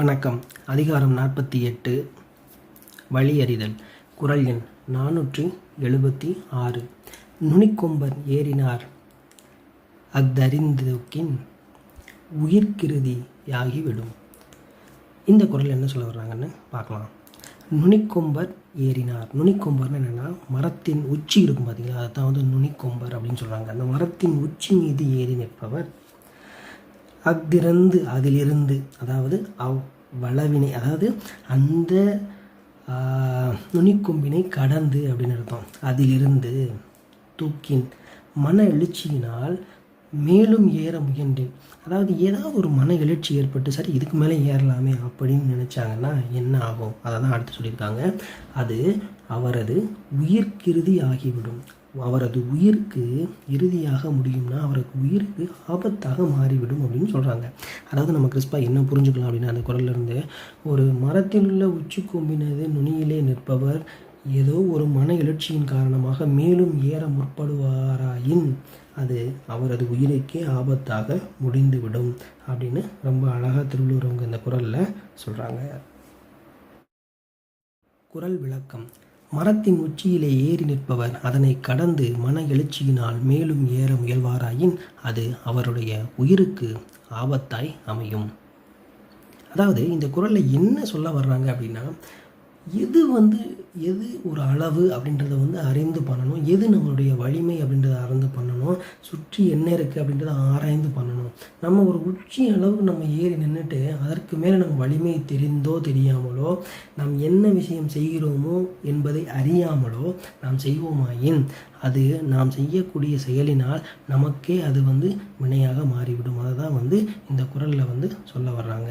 வணக்கம். அதிகாரம் நாற்பத்தி எட்டு. வழியறிதல். குரல் எண் நானூற்றி எழுபத்தி ஆறு. நுனிக்கொம்பர் ஏறினார். அஃதறிந்துக்கின் உயிர்க்கிருதியாகிவிடும் இந்த குரல் என்ன சொல்ல வர்றாங்கன்னு பார்க்கலாம். நுனிக்கொம்பர் ஏறினார். நுனிக்கொம்பர்னு என்னென்னா மரத்தின் உச்சி இருக்கும் பார்த்தீங்களா அதுதான் வந்து நுனிக்கொம்பர் அப்படின்னு சொல்கிறாங்க அந்த மரத்தின் உச்சி மீது ஏறி நிற்பவர் அஃதிறந்து அதிலிருந்து அதாவது அவ் வளவினை அதாவது அந்த நுனிக்கொம்பினை கடந்து அப்படின்னு அர்த்தம். அதிலிருந்து தூக்கின் மன எழுச்சியினால் மேலும் ஏற முயன்றேன். அதாவது ஏதாவது ஒரு மன எழுச்சி ஏற்பட்டு சரி இதுக்கு மேலே ஏறலாமே அப்படின்னு நினச்சாங்கன்னா என்ன ஆகும்? அதை தான் அடுத்து சொல்லியிருக்காங்க. அது அவரது உயிர்கிருதி ஆகிவிடும். அவரது உயிருக்கு இறுதியாக முடியும்னா அவருக்கு உயிருக்கு ஆபத்தாக மாறிவிடும் அப்படின்னு சொல்கிறாங்க அதாவது நம்ம கிறிஸ்பா என்ன புரிஞ்சுக்கலாம் அப்படின்னா அந்த குரல்ல இருந்து ஒரு மரத்தில் உள்ள உச்சி கொம்பினது நுனியிலே நிற்பவர் ஏதோ ஒரு மன எழுச்சியின் காரணமாக மேலும் ஏற முற்படுவாராயின் அது அவரது உயிருக்கே ஆபத்தாக முடிந்துவிடும் அப்படின்னு ரொம்ப அழகாக திருவள்ளுவர் அவங்க இந்த குரலில் சொல்கிறாங்க குரல் விளக்கம். மரத்தின் உச்சியிலே ஏறி நிற்பவர். அதனை கடந்து மன எழுச்சியினால் மேலும் ஏற முயல்வாராயின் அது அவருடைய உயிருக்கு ஆபத்தாய் அமையும். அதாவது இந்த குரலில் என்ன சொல்ல வர்றாங்க அப்படின்னா எது வந்து எது ஒரு அளவு அப்படின்றத வந்து அறிந்து பண்ணணும். எது நம்மளுடைய வலிமை அப்படின்றத அறிந்து பண்ணணும். சுற்றி என்ன இருக்குது அப்படின்றத ஆராய்ந்து பண்ணணும். நம்ம ஒரு உச்சி அளவுக்கு நம்ம ஏறி நின்றுட்டு அதற்கு மேலே நம்ம வலிமை தெரிந்தோ தெரியாமலோ நாம் என்ன விஷயம் செய்கிறோமோ என்பதை அறியாமலோ நாம் செய்வோமாயின் அது நாம் செய்யக்கூடிய செயலினால் நமக்கே அது வந்து வினையாக மாறிவிடும். அதை தான் வந்து இந்த குரலில் வந்து சொல்ல வர்றாங்க.